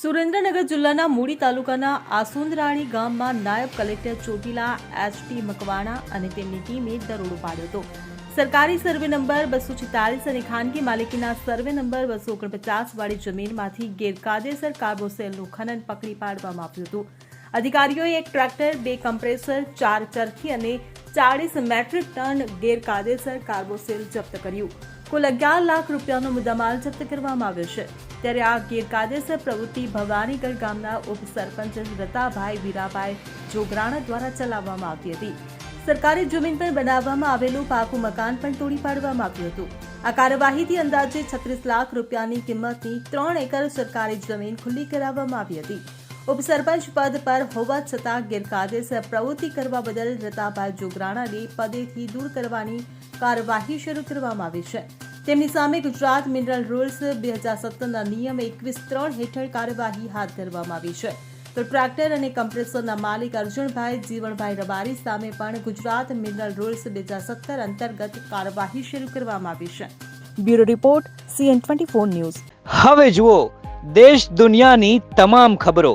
સુરેન્દ્રનગર જિલ્લાના મૂડી તાલુકાના આસુંદરાણી ગામમાં નાયબ કલેક્ટર ચોટીલા એચટી મકવાણા અને તેમની ટીમે દરોડો પાડ્યો હતો. સરકારી સર્વે નંબર બસો છેતાલીસ અને ખાનગી માલિકીના સર્વે નંબર બસો ઓગણપચાસ વાળી જમીનમાંથી ગેરકાયદેસર કાર્બોસેલનું ખનન પકડી પાડવામાં આવ્યું હતું. અધિકારીઓએ એક ટ્રેક્ટર, બે કમ્પ્રેસર, ચાર ચરખી અને ચાળીસ મેટ્રિક ટન ગેરકાયદેસર કાર્બોસેલ જપ્ત કર્યું. કુલ અગિયાર લાખ રૂપિયાનો મુદ્દામાલ જપ્ત કરવામાં આવ્યો છે. ત્યારે આ ગેરકાયદેસર પ્રવૃત્તિ ભવાનીગઢ ગામના ઉપસરપંચ રતાભાઈ વીરાભાઈ જોગરાણા દ્વારા ચલાવવામાં આવતી હતી. સરકારી જમીન પર બનાવવામાં આવેલું પાકું મકાન પણ તોડી પાડવામાં આવ્યું હતું. આ કાર્યવાહીથી અંદાજે છત્રીસ લાખ રૂપિયાની કિંમતની ત્રણ એકર સરકારી જમીન ખુલ્લી કરાવવામાં આવી હતી. ઉપસરપંચ પદ પર હોવા છતાં ગેરકાયદેસર પ્રવૃત્તિ કરવા બદલ રતાભાઈ જોગરાણાને પદેથી દૂર કરવાની કાર્યવાહી શરૂ કરવામાં આવી છે. તેમની સામે ગુજરાત મિનરલ રૂલ્સ બે હજાર સત્તરના નિયમ એકવીસ ત્રણ હેઠળ કાર્યવાહી હાથ ધરવામાં આવી છે. તો ટ્રેક્ટર અને કમ્પ્રેસરના માલિક અર્જુનભાઈ જીવણભાઈ રબારી સામે પણ ગુજરાત મિનરલ રૂલ્સ બે હજાર સત્તર અંતર્ગત કાર્યવાહી શરૂ કરવામાં આવી છે. Bureau report, CN twenty four news. હવે જુઓ, દેશ દુનિયાની તમામ ખબરો.